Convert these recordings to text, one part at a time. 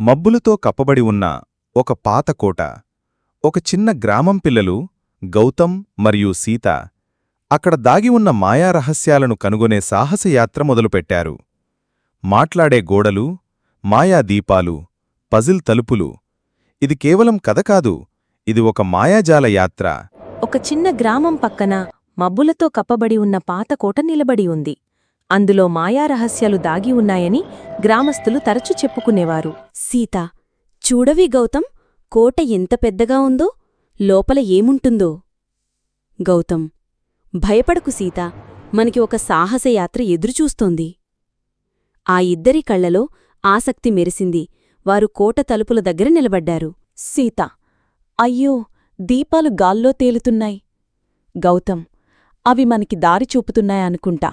మబ్బులతో కప్పబడి ఉన్న ఒక పాత కోట ఒక చిన్న గ్రామం పిల్లలు గౌతమ్ మరియు సీత అక్కడ దాగి ఉన్న మాయా రహస్యాలను కనుగొనే సాహసయాత్ర మొదలుపెట్టారు. మాట్లాడే గోడలు మాయాదీపాలు పజిల్ తలుపులు ఇది కేవలం కథ కాదు ఇది ఒక మాయాజాల యాత్ర. ఒక చిన్న గ్రామం పక్కన మబ్బులతో కప్పబడి ఉన్న పాత కోట నిలబడి ఉంది. అందులో మాయారహస్యాలు దాగి ఉన్నాయని గ్రామస్తులు తరచు చెప్పుకునేవారు. సీత చూడవి గౌతమ్ కోట ఎంత పెద్దగా ఉందో లోపల ఏముంటుందో. గౌతమ్ భయపడకు సీత మనకి ఒక సాహసయాత్ర ఎదురుచూస్తోంది. ఆ ఇద్దరి కళ్ళలో ఆసక్తి మెరిసింది. వారు కోట తలుపుల దగ్గర నిలబడ్డారు. సీత అయ్యో దీపాలు గాల్లో తేలుతున్నాయి. గౌతమ్ అవి మనకి దారి చూపుతున్నాయనుకుంటా.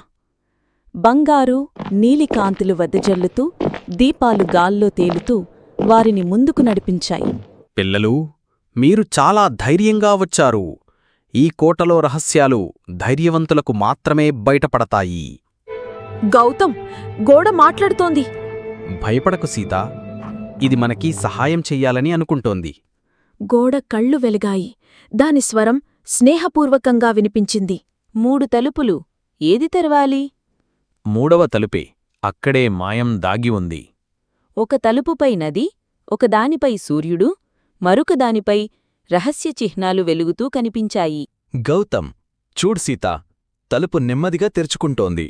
బంగారు నీలికాంతులు వద్దజల్లుతూ దీపాలు గాల్లో తేలుతూ వారిని ముందుకు నడిపించాయి. పిల్లలు మీరు చాలా ధైర్యంగా వచ్చారు. ఈ కోటలో రహస్యాలు ధైర్యవంతులకు మాత్రమే బయటపడతాయి. గౌతమ్ గోడ మాట్లాడుతోంది. భయపడకు సీత. ఇది మనకి సహాయం చెయ్యాలని అనుకుంటోంది. గోడ కళ్ళు వెలిగాయి. దాని స్వరం స్నేహపూర్వకంగా వినిపించింది. మూడు తలుపులు ఏది తెరవాలి? మూడవ తలుపే అక్కడే మాయం దాగి ఉంది. ఒక తలుపుపై నది ఒకదానిపై సూర్యుడు మరొక దానిపై రహస్య చిహ్నాలు వెలుగుతూ కనిపించాయి. గౌతమ్ చూడు సీత తలుపు నెమ్మదిగా తెరుచుకుంటోంది.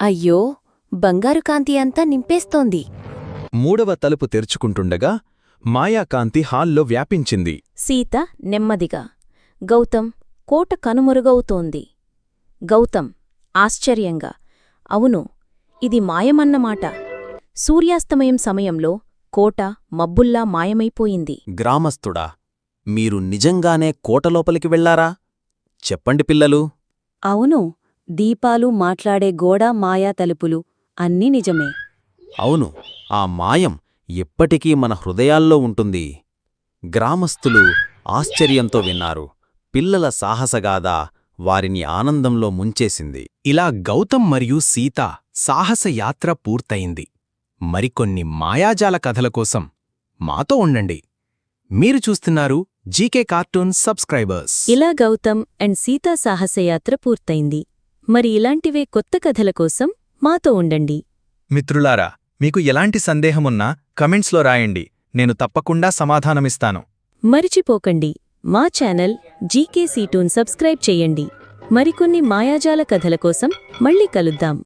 అయ్యో బంగారు కాంతి అంతా నింపేస్తోంది. మూడవ తలుపు తెరుచుకుంటుండగా మాయాకాంతి హాల్లో వ్యాపించింది. సీత నెమ్మదిగా గౌతమ్ కోట కనుమరుగవుతోంది. గౌతమ్ ఆశ్చర్యంగా అవును ఇది మాయమన్నమాట సూర్యాస్తమయం సమయంలో కోట మబ్బుల్లా మాయమైపోయింది. గ్రామస్థుడా మీరు నిజంగానే కోటలోపలికి వెళ్ళారా? చెప్పండి పిల్లలు. అవును దీపాలు మాట్లాడే గోడ మాయా తలుపులు అన్నీ నిజమే. అవును ఆ మాయం ఎప్పటికీ మన హృదయాల్లో ఉంటుంది. గ్రామస్థులు ఆశ్చర్యంతో విన్నారు. పిల్లల సాహసగాథ వారిని ఆనందంలో ముంచేసింది. ఇలా గౌతమ్ మరియు సీత సాహసయాత్ర పూర్తయింది. మరికొన్ని మాయాజాల కథల కోసం మాతో ఉండండి. మీరు చూస్తున్నారు జీకే కార్టూన్ సబ్స్క్రైబర్స్ ఇలా గౌతమ్ అండ్ సీతా సాహసయాత్ర పూర్తయింది. మరి ఇలాంటివే కొత్త కథల కోసం మాతో ఉండండి. మిత్రులారా మీకు ఎలాంటి సందేహమున్నా కమెంట్స్లో రాయండి. నేను తప్పకుండా సమాధానమిస్తాను. మరిచిపోకండి. మా ఛానల్ జీకే సీటూన్ సబ్స్క్రైబ్ చేయండి. మరికొన్ని మాయాజాల కథల కోసం మళ్ళీ కలుద్దాం.